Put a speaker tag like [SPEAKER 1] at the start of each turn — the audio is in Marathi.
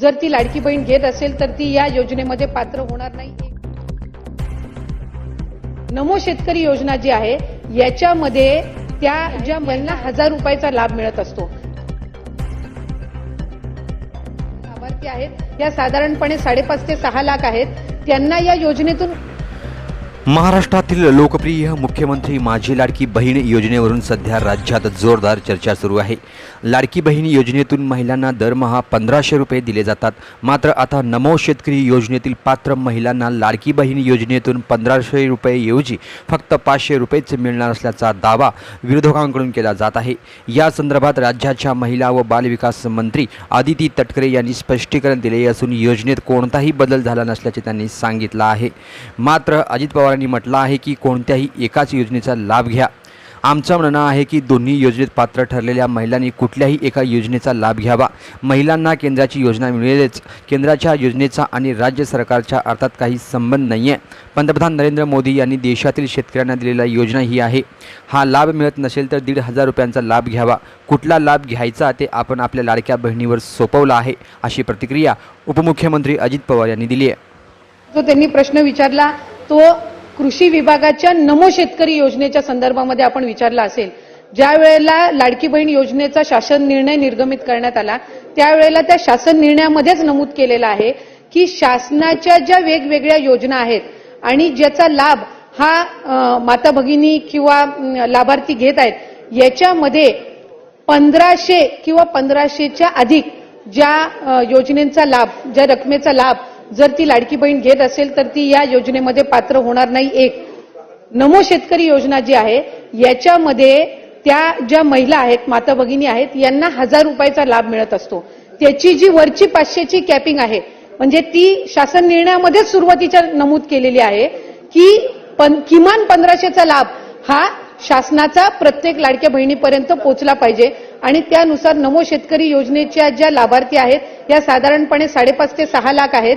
[SPEAKER 1] जर ती लाडकी बहीण घेत असेल तर ती या योजनेमध्ये पात्र होणार नाही. नमो शेतकरी योजना जी आहे याच्यामध्ये त्या ज्या महिला हजार रुपयाचा लाभ मिळत असतो. लाभार्थी आहेत. या साधारणपणे साडेपाच ते सहा लाख आहेत. त्यांना या योजनेतून
[SPEAKER 2] महाराष्ट्रातील लोकप्रिय मुख्यमंत्री माझी लाडकी बहीण योजनेवरून सध्या राज्यात जोरदार चर्चा सुरू आहे. लाडकी बहीण योजनेतून महिलांना दरमहा पंधराशे रुपये दिले जातात. मात्र आता नमो शेतकरी योजनेतील पात्र महिलांना लाडकी बहीण योजनेतून पंधराशे रुपयेऐवजी फक्त पाचशे रुपयेच मिळणार असल्याचा दावा विरोधकांकडून केला जात आहे. या संदर्भात राज्याच्या महिला व बालविकास मंत्री आदिती तटकरे यांनी स्पष्टीकरण दिले असून योजनेत कोणताही बदल झाला नसल्याचे त्यांनी सांगितलं आहे. मात्र अजित सरकारांनी म्हटलं आहे की कोणत्याही एकाच योजनेचा लाभ घ्या. आमचं म्हणणं आहे की दोन्ही योजनेत पात्र ठरलेल्या महिलांनी कुठल्याही एका योजनेचा लाभ घ्यावा. महिलांना केंद्राची योजना मिळेलच. केंद्राच्या योजनेचा आणि राज्य सरकारच्या अर्थात काही संबंध नाही आहे पंतप्रधान नरेंद्र मोदी यांनी देशातील शेतकऱ्यांना दिलेला योजना ही आहे. हा लाभ मिळत नसेल तर दीड हजार रुपयांचा लाभ घ्यावा. कुठला लाभ घ्यायचा ते आपण आपल्या लाडक्या बहिणीवर सोपवलं आहे अशी प्रतिक्रिया उपमुख्यमंत्री अजित पवार यांनी दिली आहे.
[SPEAKER 1] जो त्यांनी प्रश्न विचारला तो कृषी विभागाच्या नमो शेतकरी योजनेच्या संदर्भामध्ये आपण विचारला असेल ज्या वेळेला लाडकी बहीण योजनेचा शासन निर्णय निर्गमित करण्यात आला त्यावेळेला त्या शासन निर्णयामध्येच नमूद केलेलं आहे की शासनाच्या ज्या वेगवेगळ्या योजना आहेत आणि ज्याचा लाभ हा माता भगिनी किंवा लाभार्थी घेत आहेत याच्यामध्ये पंधराशे किंवा पंधराशेच्या अधिक ज्या योजनेचा लाभ ज्या रकमेचा लाभ जर ती लाडकी बहीण घेत असेल तर ती या योजनेमध्ये पात्र होणार नाही. एक नमो शेतकरी योजना जी आहे याच्यामध्ये त्या ज्या महिला आहेत माता भगिनी आहेत यांना हजार रुपयाचा लाभ मिळत असतो. त्याची जी वरची पाचशेची कॅपिंग आहे म्हणजे ती शासन निर्णयामध्येच सुरुवातीच्या नमूद केलेली आहे की पन, किमान पंधराशेचा लाभ हा शासनाचा प्रत्येक लाडक्या बहिणीपर्यंत पोहोचला पाहिजे. आणि त्यानुसार नमो शेतकरी योजनेच्या ज्या लाभार्थी आहेत या साधारणपणे साडेपाच ते सहा लाख आहेत.